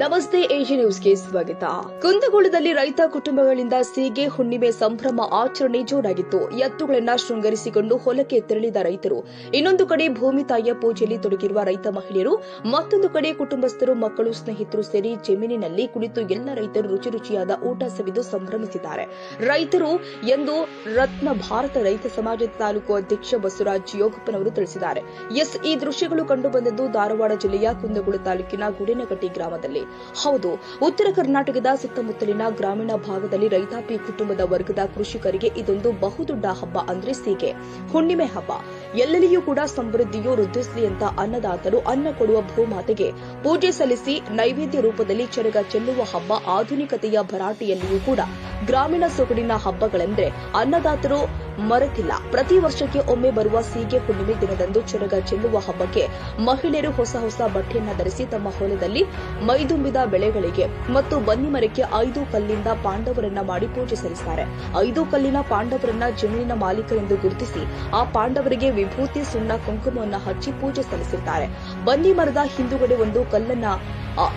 ನಮಸ್ತೆ ಏಜಿ ನ್ಯೂಸ್ಗೆ ಸ್ವಾಗತ. ಕುಂದಗೋಳದಲ್ಲಿ ರೈತ ಕುಟುಂಬಗಳಿಂದ ಸೀಗೆ ಹುಣ್ಣಿಮೆ ಸಂಭ್ರಮ ಆಚರಣೆ ಜೋರಾಗಿತ್ತು. ಎತ್ತುಗಳನ್ನ ಶೃಂಗರಿಸಿಕೊಂಡು ಹೊಲಕ್ಕೆ ತೆರಳಿದ ರೈತರು. ಇನ್ನೊಂದು ಕಡೆ ಭೂಮಿ ತಾಯಿಯ ಪೂಜೆಯಲ್ಲಿ ತೊಡಗಿರುವ ರೈತ ಮಹಿಳೆಯರು, ಮತ್ತೊಂದು ಕಡೆ ಕುಟುಂಬಸ್ಥರು, ಮಕ್ಕಳು, ಸ್ನೇಹಿತರು ಸೇರಿ ಜಮೀನಿನಲ್ಲಿ ಕುಳಿತು ಎಲ್ಲ ರೈತರು ರುಚಿ ರುಚಿಯಾದ ಊಟ ಸವಿದು ಸಂಭ್ರಮಿಸಿದ್ದಾರೆ. ರೈತರು ಎಂದು ರತ್ನ ಭಾರತ ರೈತ ಸಮಾಜದ ತಾಲೂಕು ಅಧ್ಯಕ್ಷ ಬಸವರಾಜ್ ಯೋಗಪ್ಪನವರು ತಿಳಿಸಿದ್ದಾರೆ. ಎಸ್ ಈ ದೃಶ್ಯಗಳು ಕಂಡುಬಂದದ್ದು ಧಾರವಾಡ ಜಿಲ್ಲೆಯ ಕುಂದಗೋಳ ತಾಲೂಕಿನ ಗುಡಿನಗಟ್ಟಿ ಗ್ರಾಮದಲ್ಲಿ. ಹೌದು, ಉತ್ತರ ಕರ್ನಾಟಕದ ಸುತ್ತಮುತ್ತಲಿನ ಗ್ರಾಮೀಣ ಭಾಗದಲ್ಲಿ ರೈತಾಪಿ ಕುಟುಂಬದ ವರ್ಗದ ಕೃಷಿಕರಿಗೆ ಇದೊಂದು ಬಹುದೊಡ್ಡ ಹಬ್ಬ ಅಂದ್ರೆ ಸೀಗೆ. ಹುಣ್ಣಿಮೆ ಹಬ್ಬ. ಎಲ್ಲೆಲ್ಲಿಯೂ ಕೂಡ ಸಮೃದ್ಧಿಯು ವೃದ್ಧಿಸಲಿ ಅಂತ ಅನ್ನದಾತರು ಅನ್ನ ಕೊಡುವ ಭೂಮಾತೆಗೆ ಪೂಜೆ ಸಲ್ಲಿಸಿ ನೈವೇದ್ಯ ರೂಪದಲ್ಲಿ ಚರಗ ಚೆಲ್ಲುವ ಹಬ್ಬ ಆಧುನಿಕತೆಯ ಭರಾಟೆಯಲ್ಲಿಯೂ ಕೂಡ. ಗ್ರಾಮೀಣ ಸೊಗಡಿನ ಹಬ್ಬಗಳೆಂದರೆ ಅನ್ನದಾತರು ಮರೆತಿಲ್ಲ. ಪ್ರತಿ ವರ್ಷಕ್ಕೆ ಒಮ್ಮೆ ಬರುವ ಸೀಗೆ ಹುಣ್ಣಿಮೆ ದಿನದಂದು ಚೆರಗ ಚೆಲ್ಲುವ ಹಬ್ಬಕ್ಕೆ ಮಹಿಳೆಯರು ಹೊಸ ಹೊಸ ಬಟ್ಟೆಯನ್ನ ಧರಿಸಿ ತಮ್ಮ ಹೊಲದಲ್ಲಿ ಮೈದುಂಬಿದ ಬೆಳೆಗಳಿಗೆ ಮತ್ತು ಬನ್ನಿ ಮರಕ್ಕೆ ಐದು ಕಲ್ಲಿಂದ ಪಾಂಡವರನ್ನ ಮಾಡಿ ಪೂಜೆ ಸಲ್ಲಿಸುತ್ತಾರೆ ಐದು ಕಲ್ಲಿನ ಪಾಂಡವರನ್ನ ಜಮೀನಿನ ಮಾಲೀಕರೆಂದು ಗುರುತಿಸಿ, ಆ ಪಾಂಡವರಿಗೆ ವಿಭೂತಿ, ಸುಣ್ಣ, ಕುಂಕುಮವನ್ನು ಹಚ್ಚಿ ಪೂಜೆ ಸಲ್ಲಿಸಿರ್ತಾರೆ. ಬನ್ನಿ ಮರದ ಹಿಂದುಗಡೆ ಒಂದು ಕಲ್ಲನ್ನ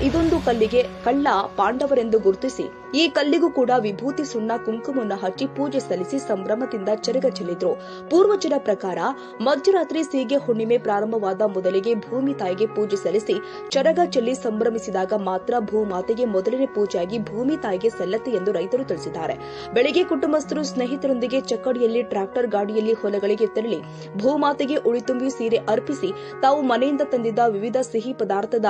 ಇದೊಂದು ಕಲ್ಲಿಗೆ ಕಳ್ಳ ಪಾಂಡವರೆಂದು ಗುರುತಿಸಿ. ಈ ಕಲ್ಲಿಗೂ ಕೂಡ ವಿಭೂತಿ ಸುಣ್ಣ ಕುಂಕುಮವನ್ನು ಹಚ್ಚಿ ಪೂಜೆ ಸಲ್ಲಿಸಿ ಸಂಭ್ರಮದಿಂದ ಚೆರಗ ಚೆಲ್ಲಿದ್ರು ಪೂರ್ವಜರ ಪ್ರಕಾರ ಮಧ್ಯರಾತ್ರಿ ಸೀಗೆ ಹುಣ್ಣಿಮೆ ಪ್ರಾರಂಭವಾದ ಮೊದಲಿಗೆ ಭೂಮಿ ತಾಯಿಗೆ ಪೂಜೆ ಸಲ್ಲಿಸಿ ಚರಗ ಚೆಲ್ಲಿ ಸಂಭ್ರಮಿಸಿದಾಗ ಮಾತ್ರ ಭೂಮಾತೆಗೆ ಮೊದಲನೇ ಪೂಜೆಯಾಗಿ ಭೂಮಿ ತಾಯಿಗೆ ಸಲ್ಲತ್ತೆ ಎಂದು ರೈತರು ತಿಳಿಸಿದ್ದಾರೆ. ಬೆಳಗ್ಗೆ ಕುಟುಂಬಸ್ಥರು ಸ್ನೇಹಿತರೊಂದಿಗೆ ಚಕ್ಕಡಿಯಲ್ಲಿ ಟ್ರಾಕ್ಟರ್ ಗಾಡಿಯಲ್ಲಿ, ಹೊಲಗಳಿಗೆ ತೆರಳಿ ಭೂಮಾತೆಗೆ ಉಳಿತುಂಬಿ ಸೀರೆ ಅರ್ಪಿಸಿ ತಾವು ಮನೆಯಿಂದ ತಂದಿದ್ದ ವಿವಿಧ ಸಿಹಿ ಪದಾರ್ಥದ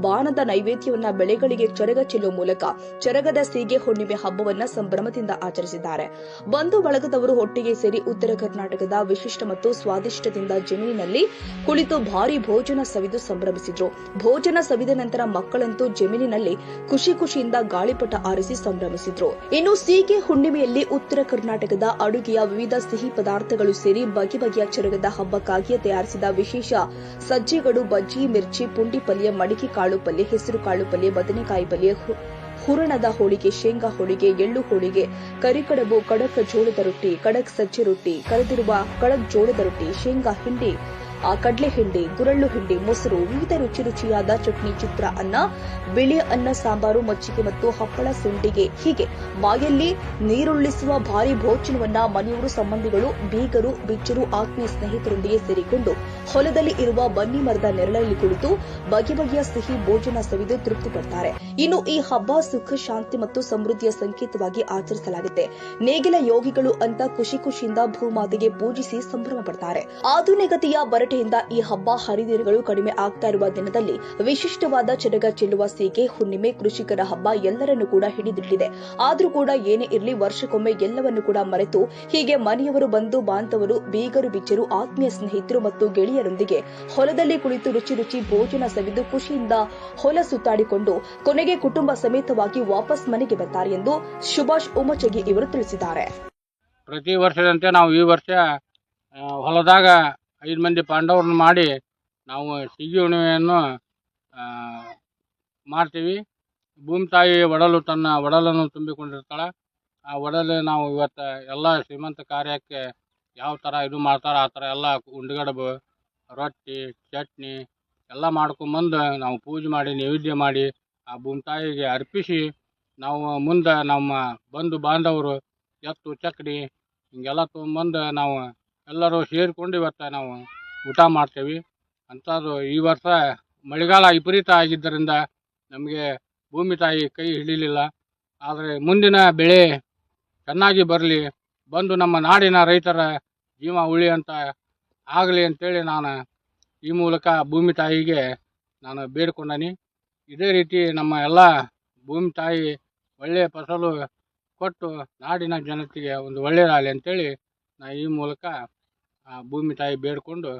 ಬಾಣದ ನೈವೇದ್ಯವನ್ನ ಬೆಳೆಗಳಿಗೆ ಚರಗ ಚೆಲ್ಲುವ ಮೂಲಕ ಚರಗದ ಸೀಗೆ ಹುಣ್ಣಿಮೆ ಹಬ್ಬವನ್ನ ಸಂಭ್ರಮದಿಂದ ಆಚರಿಸಿದ್ದಾರೆ. ಬಂಧು ಬಳಗದವರು ಒಟ್ಟಿಗೆ ಸೇರಿ ಉತ್ತರ ಕರ್ನಾಟಕದ ವಿಶಿಷ್ಟ ಮತ್ತು ಸ್ವಾದಿಷ್ಟದಿಂದ ಜಮೀನಿನಲ್ಲಿ ಕುಳಿತು ಭಾರಿ ಭೋಜನ ಸವಿದು ಸಂಭ್ರಮಿಸಿದ್ರು. ಭೋಜನ ಸವಿದ ನಂತರ ಮಕ್ಕಳಂತೂ ಜಮೀನಿನಲ್ಲಿ ಖುಷಿ ಖುಷಿಯಿಂದ ಗಾಳಿಪಟ ಆರಿಸಿ ಸಂಭ್ರಮಿಸಿದ್ರು. ಇನ್ನು ಸೀಗೆ ಹುಣ್ಣಿಮೆಯಲ್ಲಿ ಉತ್ತರ ಕರ್ನಾಟಕದ ಅಡುಗೆಯ ವಿವಿಧ ಸಿಹಿ ಪದಾರ್ಥಗಳು ಸೇರಿ ಬಗೆ ಬಗೆಯ ಚರಗದ ಹಬ್ಬಕ್ಕಾಗಿಯೇ ತಯಾರಿಸಿದ ವಿಶೇಷ ಸಜ್ಜೆಗಳು ಮಿರ್ಚಿ, ಪುಂಡಿ ಪಲ್ಯ, ಮಡಿಕೆ ಕಾಳು ಪಲ್ಯ, ಹೆಸರು ಕಾಳು ಪಲ್ಯ, ಬದನೆಕಾಯಿ ಪಲ್ಯ ಹುರಣದ ಹೋಳಿಗೆ, ಶೇಂಗಾ ಹೋಳಿಗೆ, ಎಳ್ಳು ಹೋಳಿಗೆ, ಕರಿಕಡಬು, ಕಡಕ್ ಜೋಳದ ರೊಟ್ಟಿ, ಕಡಕ್ ಸಜ್ಜೆ ರೊಟ್ಟಿ, ಕರೆದಿರುವ ಕಡಕ್ ಜೋಳದ ರೊಟ್ಟಿ, ಶೇಂಗಾ ಹಿಂಡಿ ಕಡ್ಲೆ ಹಿಂಡಿ ಗುರಳ್ಳು ಹಿಂಡಿ ಮೊಸರು, ವಿವಿಧ ರುಚಿ ರುಚಿಯಾದ ಚಟ್ನಿ ಚಿತ್ರ ಅನ್ನ, ಬಿಳಿ ಅನ್ನ ಸಾಂಬಾರು, ಮಜ್ಜಿಗೆ ಮತ್ತು ಹಪ್ಪಳ ಸುಂಡಿಗೆ. ಹೀಗೆ ಬಾಯಲ್ಲಿ ನೀರುಳ್ಳಿಸುವ ಭಾರಿ ಭೋಜನವನ್ನ ಮನೆಯವರು ಸಂಬಂಧಿಗಳು, ಬೀಗರು, ಬಿಚ್ಚರು, ಆತ್ಮೀಯ ಸ್ನೇಹಿತರೊಂದಿಗೆ ಸೇರಿಕೊಂಡು ಹೊಲದಲ್ಲಿ ಇರುವ ಬನ್ನಿ ಮರದ ನೆರಳಲ್ಲಿ ಕುಳಿತು ಬಗೆ ಬಗೆಯ ಸಿಹಿ ಭೋಜನ ಸವಿದು ತೃಪ್ತಿ ಪಡ್ತಾರೆ. ಇನ್ನು ಈ ಹಬ್ಬ ಸುಖ, ಶಾಂತಿ ಮತ್ತು ಸಮೃದ್ಧಿಯ ಸಂಕೇತವಾಗಿ ಆಚರಿಸಲಾಗುತ್ತೆ. ನೇಗಿಲ ಯೋಗಿಗಳು ಅಂತ ಖುಷಿ ಖುಷಿಯಿಂದ ಭೂಮಾತೆಗೆ ಪೂಜಿಸಿ ಸಂಭ್ರಮ ಪಡ್ತಾರೆ. ಆಧುನಿಕತೆಯ ಬರಟೆಯಿಂದ ಈ ಹಬ್ಬ ಹರಿದಿರುಗಳು ಕಡಿಮೆ ಆಗ್ತಾ ಇರುವ ದಿನದಲ್ಲಿ ವಿಶಿಷ್ಟವಾದ ಚಡಗ ಚೆಲ್ಲುವ ಸೀಗೆ, ಹುಣ್ಣಿಮೆ, ಕೃಷಿಕರ ಹಬ್ಬ ಎಲ್ಲರನ್ನೂ ಕೂಡ ಹಿಡಿದಿಟ್ಟಿದೆ. ಆದರೂ ಕೂಡ ಏನೇ ಇರಲಿ ವರ್ಷಕ್ಕೊಮ್ಮೆ ಎಲ್ಲವನ್ನು ಕೂಡ ಮರೆತು ಹೀಗೆ ಮನೆಯವರು ಬಂಧು ಬಾಂಧವರು, ಬೀಗರು, ಬಿಚ್ಚರು, ಆತ್ಮೀಯ ಸ್ನೇಹಿತರು ಮತ್ತು ಗೆಳೆಯರೊಂದಿಗೆ ಹೊಲದಲ್ಲಿ ಕುಳಿತು ರುಚಿ ರುಚಿ ಭೋಜನ ಸವಿದು ಖುಷಿಯಿಂದ ಹೊಲ ಸುತ್ತಾಡಿಕೊಂಡು ಕೊನೆಗೆ ಕುಟುಂಬ ಸಮೇತವಾಗಿ ವಾಪಸ್ ಮನೆಗೆ ಬರ್ತಾರೆ ಎಂದು ಸುಭಾಷ್ ಉಮಚಗಿ ಇವರು ತಿಳಿಸಿದ್ದಾರೆ. ಪ್ರತಿ ವರ್ಷದಂತೆ ನಾವು ಈ ವರ್ಷ ಹೊಲದಾಗ ಐದು ಮಂದಿ ಪಾಂಡವ್ರನ್ನ ಮಾಡಿ ನಾವು ಸಿಗಿ ಹುಣ್ಣಿಮೆಯನ್ನು ಮಾಡ್ತೀವಿ ಭೂಮಿ ತಾಯಿ ಒಡಲು ತನ್ನ ಒಡಲನ್ನು ತುಂಬಿಕೊಂಡಿರ್ತಾಳೆ. ಆ ಒಡಲು ನಾವು ಇವತ್ತು ಎಲ್ಲ ಶ್ರೀಮಂತ ಕಾರ್ಯಕ್ಕೆ ಯಾವ ಥರ ಇದು ಮಾಡ್ತಾರೆ ಆ ಥರ ಎಲ್ಲ ಉಂಡಗಡಬು, ರೊಟ್ಟಿ, ಚಟ್ನಿ ಎಲ್ಲ ಮಾಡ್ಕೊಂಬಂದು ನಾವು ಪೂಜೆ ಮಾಡಿ, ನೈವೇದ್ಯ ಮಾಡಿ ಆ ಭೂಮಿ ತಾಯಿಗೆ ಅರ್ಪಿಸಿ ನಾವು ಮುಂದೆ ನಮ್ಮ ಬಂಧು ಬಾಂಧವರು ಎತ್ತು ಚಕ್ಕಡಿ ಹಿಂಗೆಲ್ಲ ತೊಗೊಂಬಂದು ನಾವು ಎಲ್ಲರೂ ಸೇರಿಕೊಂಡು ಇವತ್ತು ನಾವು ಊಟ ಮಾಡ್ತೇವೆ. ಅಂಥದ್ದು ಈ ವರ್ಷ ಮಳೆಗಾಲ ವಿಪರೀತ ಆಗಿದ್ದರಿಂದ ನಮಗೆ ಭೂಮಿ ತಾಯಿ ಕೈ ಹಿಡಿಲಿಲ್ಲ. ಆದರೆ ಮುಂದಿನ ಬೆಳೆ ಚೆನ್ನಾಗಿ ಬರಲಿ, ಬಂದು ನಮ್ಮ ನಾಡಿನ ರೈತರ ಜೀವ ಉಳಿ ಅಂತ ಆಗಲಿ ಅಂತೇಳಿ ನಾನು ಈ ಮೂಲಕ ಭೂಮಿ ತಾಯಿಗೆ ನಾನು ಬೇಡ್ಕೊಂಡನಿ. ಇದೇ ರೀತಿ ನಮ್ಮ ಎಲ್ಲ ಭೂಮಿ ತಾಯಿ ಒಳ್ಳೆಯ ಫಸಲು ಕೊಟ್ಟು ನಾಡಿನ ಜನತೆಗೆ ಒಂದು ಒಳ್ಳೆಯದಾಗಲಿ ಅಂತೇಳಿ ನಾ ಈ ಮೂಲಕ ಆ ಭೂಮಿ ತಾಯಿ ಬೇಡ್ಕೊಂಡು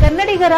ಕನ್ನಡಿಗರ